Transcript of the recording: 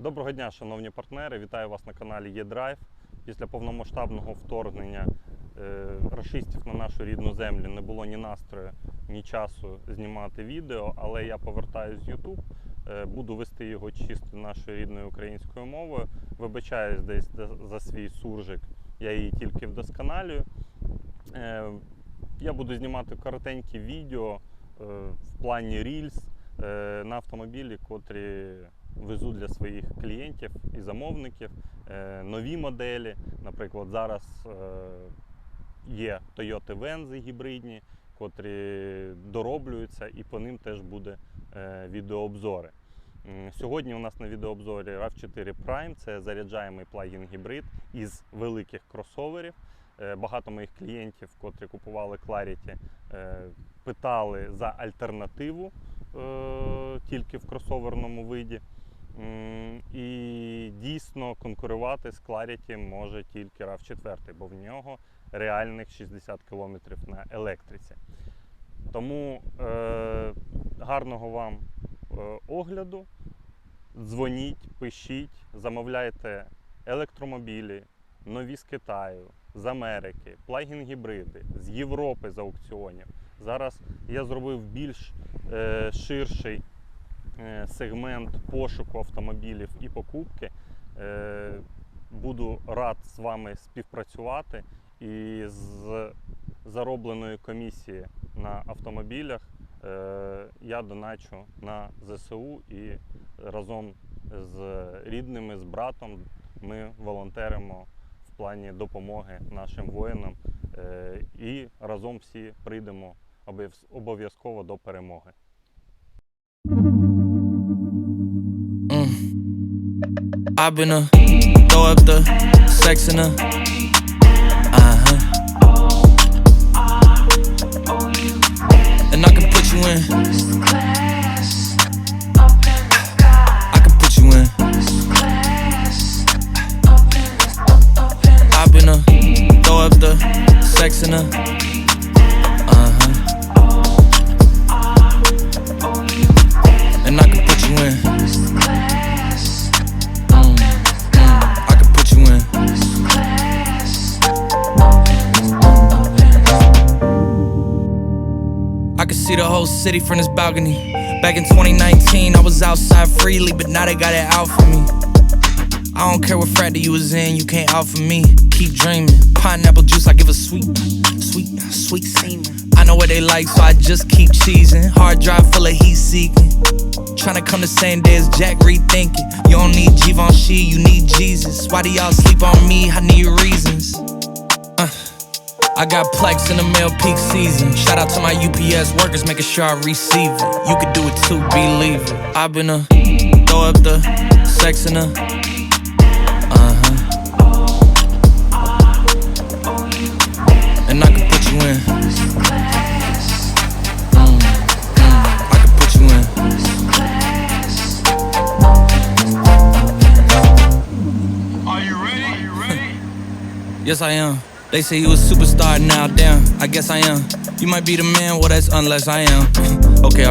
Доброго дня, шановні партнери. Вітаю вас на каналі ЄДрайв. Після повномасштабного вторгнення е, рашистів на нашу рідну землю не було ні настрою, ні часу знімати відео, але я повертаюсь в YouTube. Е, буду вести його чисто нашою рідною українською мовою. Вибачаюсь десь за свій суржик, я її тільки вдосконалюю. Е, Я буду знімати коротенькі відео е, в плані Reels е, на автомобілі, котрі везу для своїх клієнтів і замовників е, нові моделі. Наприклад, зараз е, є Toyota Venzi гібридні, котрі дороблюються, і по ним теж буде е, відеообзори. Сьогодні у нас на відеообзорі RAV4 Prime це заряджаємий плагін гібрид із великих кросоверів. Багато моїх клієнтів, котрі купували Clarity, питали за альтернативу тільки в кросоверному виді. І дійсно конкурувати з Clarity може тільки RAV4, бо в нього реальних 60 км на електриці. Тому е, гарного вам е, огляду. Дзвоніть, пишіть, замовляйте електромобілі, нові з Китаю, з Америки, плагін-гібриди, з Європи з аукціонів. Зараз я зробив більш е, ширший е, сегмент пошуку автомобілів і покупки. Е, буду рад з вами співпрацювати і з заробленої комісії на автомобілях е, я доначу на ЗСУ і разом з рідними, з братом ми волонтеримо в плані допомоги нашим воїнам е, і разом всі прийдемо обов'язково до перемоги. Mm. I've been a throw up the sex in a uh huh. And I can put you in. I can put you in. I've been a throw up the sex in a I could see the whole city from this balcony. Back in 2019, I was outside freely, but now they got it out for me. I don't care what frat you was in, you can't out for me. Keep dreaming. Pineapple juice, I give a sweet, sweet, sweet semen. I know what they like, so I just keep cheesing. Hard drive full of heat seeking. Tryna come the same day as Jack rethinking. You don't need Givenchy, you need Jesus. Why do y'all sleep on me? I need reasons. I got plex in the mail peak season. Shout out to my UPS workers, making sure I receive it. You could do it too, believe it. I've been a throw up the sex in a uh huh. And I can put you in. Mm, mm, I can put you in. Are you ready? Are you ready? Yes, I am. They say you a superstar now, damn. I guess I am. You might be the man, well, that's unless I am. okay, I'll